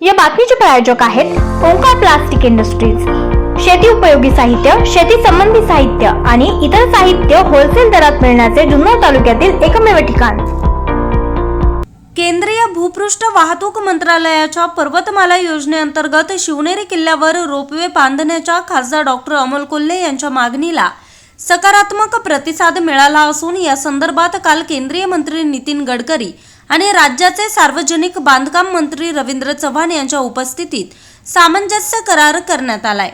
या बातमीचे प्रायोजक आहेत ओंकार प्लास्टिक इंडस्ट्रीज. शेती उपयोगी साहित्य शेती संबंधी साहित्य आणि इतर साहित्य होलसेल दरात मिळण्याचे जुन्नर तालुक्यातील एकमेव ठिकाण. केंद्रीय भूपृष्ठ वाहतूक मंत्रालयाच्या पर्वतमाला योजनेअंतर्गत शिवनेरी किल्ल्यावर रोपवे बांधण्याच्या खासदार डॉक्टर अमोल कोल्हे यांच्या मागणीला सकारात्मक प्रतिसाद मिळाला असून या संदर्भात काल केंद्रीय मंत्री नितीन गडकरी आणि राज्याचे सार्वजनिक बांधकाम मंत्री रवींद्र चव्हाण यांच्या उपस्थितीत सामंजस्य करार करण्यात आलाय.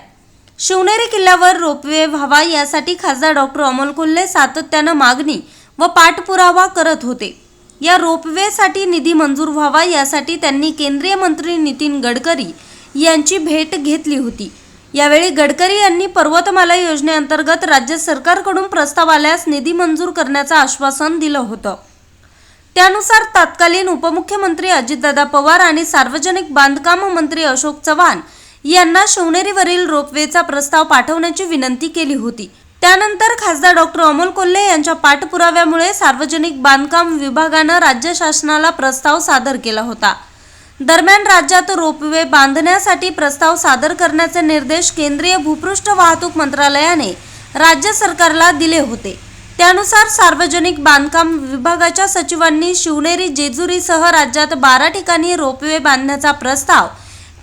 शिवनेरी किल्ल्यावर रोपवे व्हावा यासाठी खासदार डॉक्टर अमोल कोल्हे सातत्यानं मागणी व पाठपुरावा करत होते. या रोपवेसाठी निधी मंजूर व्हावा यासाठी त्यांनी केंद्रीय मंत्री नितीन गडकरी यांची भेट घेतली होती. यावेळी गडकरी यांनी पर्वतमाला योजनेअंतर्गत राज्य सरकारकडून प्रस्ताव आल्यास निधी मंजूर करण्याचं आश्वासन दिलं होतं. त्यानुसार तत्कालीन उपमुख्यमंत्री अजितदादा पवार आणि सार्वजनिक बांधकाम मंत्री अशोक चव्हाण यांना शिवनेरीवरील रोपवेचा प्रस्ताव पाठवण्याची विनंती केली होती. त्यानंतर खासदार डॉक्टर अमोल कोल्हे यांच्या पाठपुराव्यामुळे सार्वजनिक बांधकाम विभागानं राज्य शासनाला प्रस्ताव सादर केला होता. दरम्यान राज्यात रोपवे बांधण्यासाठी प्रस्ताव सादर करण्याचे निर्देश केंद्रीय भूपृष्ठ वाहतूक मंत्रालयाने राज्य सरकारला दिले होते. त्यानुसार सार्वजनिक बांधकाम विभागाच्या सचिवांनी शिवनेरी जेजुरीसह राज्यात बारा ठिकाणी रोपवे बांधण्याचा प्रस्ताव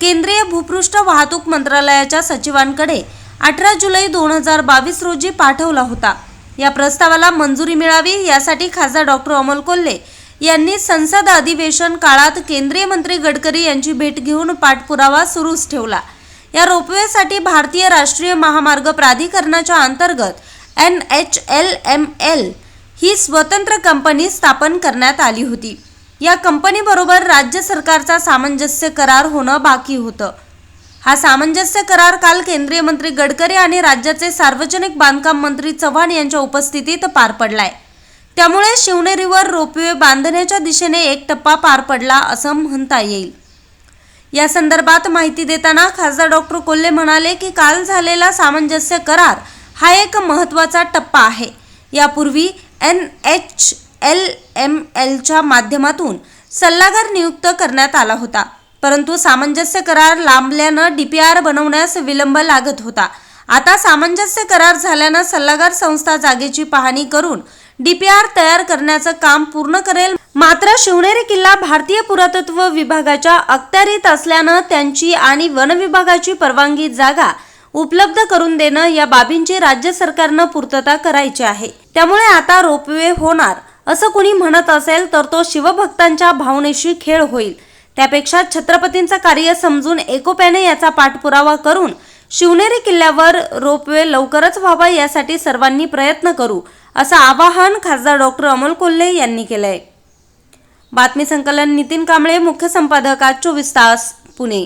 केंद्रीय भूपृष्ठ वाहतूक मंत्रालयाच्या सचिवांकडे अठरा जुलै दोन हजार बावीस रोजी पाठवला होता. या प्रस्तावाला मंजुरी मिळावी यासाठी खासदार डॉक्टर अमोल कोल्हे यांनी संसद अधिवेशन काळात केंद्रीय मंत्री गडकरी यांची भेट घेऊन पाठपुरावा सुरूच ठेवला. या रोपवेसाठी भारतीय राष्ट्रीय महामार्ग प्राधिकरणाच्या अंतर्गत N H L M L ही स्वतंत्र कंपनी स्थापन करण्यात आली होती. या कंपनीबरोबर राज्य सरकारचा सामंजस्य करार होणं बाकी होतं. हा सामंजस्य करार काल केंद्रीय मंत्री गडकरी आणि राज्याचे सार्वजनिक बांधकाम मंत्री चव्हाण यांच्या उपस्थितीत पार पडलाय. त्यामुळे शिवनेरीवर रोपवे बांधण्याच्या दिशेने एक टप्पा पार पडला असं म्हणता येईल. या संदर्भात माहिती देताना खासदार डॉक्टर कोल्हे म्हणाले की काल झालेला सामंजस्य करार हा एक महत्त्वाचा टप्पा आहे. यापूर्वी एन एच एल एम एलच्या माध्यमातून सल्लागार नियुक्त करण्यात आला होता. परंतु सामंजस्य करार लांबल्यानं डी पी आर बनवण्यास विलंब लागत होता. आता सामंजस्य करार झाल्यानं सल्लागार संस्था जागेची पाहणी करून डी पी आर तयार करण्याचं काम पूर्ण करेल. मात्र शिवनेरी किल्ला भारतीय पुरातत्व विभागाच्या अखत्यारीत असल्यानं त्यांची आणि वनविभागाची परवानगी जागा उपलब्ध करून देणं या बाबींची राज्य सरकारनं पूर्तता करायची आहे. त्यामुळे आता रोपवे होणार असं कुणी म्हणत असेल तर तो शिवभक्तांच्या भावनेशी खेळ होईल. त्यापेक्षा छत्रपतींचं कार्य समजून एकोप्याने याचा पाठपुरावा करून शिवनेरी किल्ल्यावर रोपवे लवकरच व्हावा यासाठी सर्वांनी प्रयत्न करू असं आवाहन खासदार डॉक्टर अमोल कोल्हे यांनी केलंय. बातमी संकलन नितीन कांबळे मुख्य संपादक आज चोवीस तास पुणे.